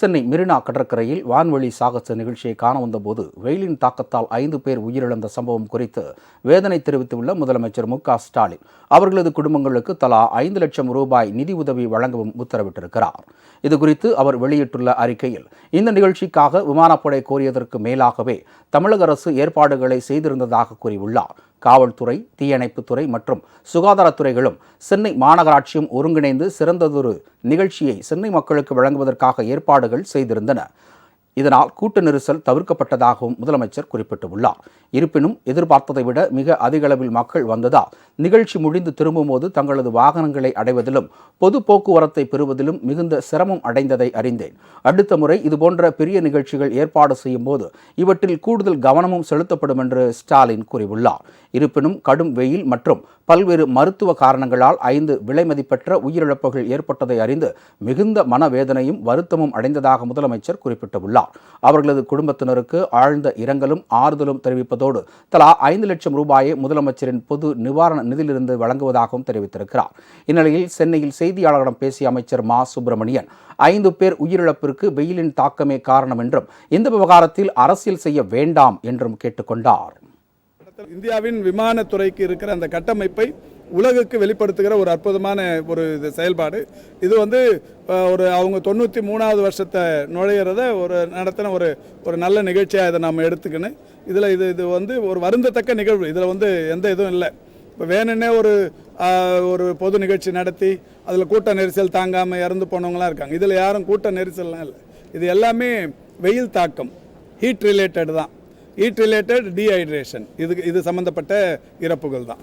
சென்னை மெரினா கடற்கரையில் வான்வழி சாகச நிகழ்ச்சியை காண வந்தபோது வெயிலின் தாக்கத்தால் ஐந்து பேர் உயிரிழந்த சம்பவம் குறித்து வேதனை தெரிவித்துள்ள முதலமைச்சர் மு ஸ்டாலின். அவர்களது குடும்பங்களுக்கு தலா ஐந்து லட்சம் ரூபாய் நிதி உதவி வழங்கவும் உத்தரவிட்டிருக்கிறார். இதுகுறித்து அவர் வெளியிட்டுள்ள அறிக்கையில் இந்த நிகழ்ச்சிக்காக விமானப்படை கோரியதற்கு மேலாகவே தமிழக அரசு ஏற்பாடுகளை செய்திருந்ததாக கூறியுள்ளார். காவல்துறை தீயணைப்புத்துறை மற்றும் சுகாதாரத்துறைகளும் சென்னை மாநகராட்சியும் ஒருங்கிணைந்து சிறந்ததொரு நிகழ்ச்சியை சென்னை மக்களுக்கு வழங்குவதற்காக ஏற்பாடுகள் செய்திருந்தன. இதனால் கூட்ட நெரிசல் தவிர்க்கப்பட்டதாகவும் முதலமைச்சர் குறிப்பிட்டுள்ளார். இருப்பினும் எதிர்பார்த்ததை விட மிக அதிக அளவில் மக்கள் வந்ததால் நிகழ்ச்சி முடிந்து திரும்பும்போது தங்களது வாகனங்களை அடைவதிலும் பொது போக்குவரத்தை பெறுவதிலும் மிகுந்த சிரமம் அடைந்ததை அறிந்தேன். அடுத்த முறை இதுபோன்ற பெரிய நிகழ்ச்சிகள் ஏற்பாடு செய்யும் போது இவற்றில் கூடுதல் கவனமும் செலுத்தப்படும் என்று ஸ்டாலின் கூறியுள்ளார். இருப்பினும் கடும் வெயில் மற்றும் பல்வேறு மருத்துவ காரணங்களால் ஐந்து விலை மதிப்பற்ற உயிரிழப்புகள் ஏற்பட்டதை அறிந்து மிகுந்த மனவேதனையும் வருத்தமும் அடைந்ததாக முதலமைச்சர் குறிப்பிட்டுள்ளார். அவர்களது குடும்பத்தினருக்கு ஆழ்ந்த இரங்கலும் ஆறுதலும் தெரிவிப்பதோடு தலா ஐந்து லட்சம் ரூபாயை முதலமைச்சரின் பொது நிவாரண நிதியிலிருந்து வழங்குவதாகவும் தெரிவித்திருக்கிறார். இந்நிலையில் சென்னையில் செய்தியாளர்களிடம் பேசிய அமைச்சர் மா. சுப்பிரமணியன் ஐந்து பேர் உயிரிழப்பிற்கு வெயிலின் தாக்கமே காரணம் என்றும் இந்த விவகாரத்தில் அரசியல் செய்ய வேண்டாம் என்றும் கேட்டுக்கொண்டார். இந்தியாவின் விமானத்துறைக்கு இருக்கிற அந்த கட்டமைப்பை உலகுக்கு வெளிப்படுத்துகிற ஒரு அற்புதமான ஒரு இது செயல்பாடு. இது வந்து ஒரு அவங்க தொண்ணூற்றி மூணாவது வருஷத்தை நுழையிறத ஒரு நடத்தின ஒரு ஒரு நல்ல நிகழ்ச்சியாக இதை நம்ம எடுத்துக்கணும் இதில் இது இது வந்து ஒரு வருந்தத்தக்க நிகழ்வு. இதில் வந்து எந்த இதுவும் இல்லை. இப்போ வேணுன்னே ஒரு ஒரு பொது நிகழ்ச்சி நடத்தி அதில் கூட்ட நெரிசல் தாங்காமல் இறந்து போனவங்களாம் இருக்காங்க. இதில் யாரும் கூட்ட நெரிசல்லாம் இல்லை. இது எல்லாமே வெயில் தாக்கம். ஹீட் ரிலேட்டட் தான். ஹீட் ரிலேட்டட் டீஹைட்ரேஷன் இதுக்கு இது சம்மந்தப்பட்ட இறப்புகள் தான்.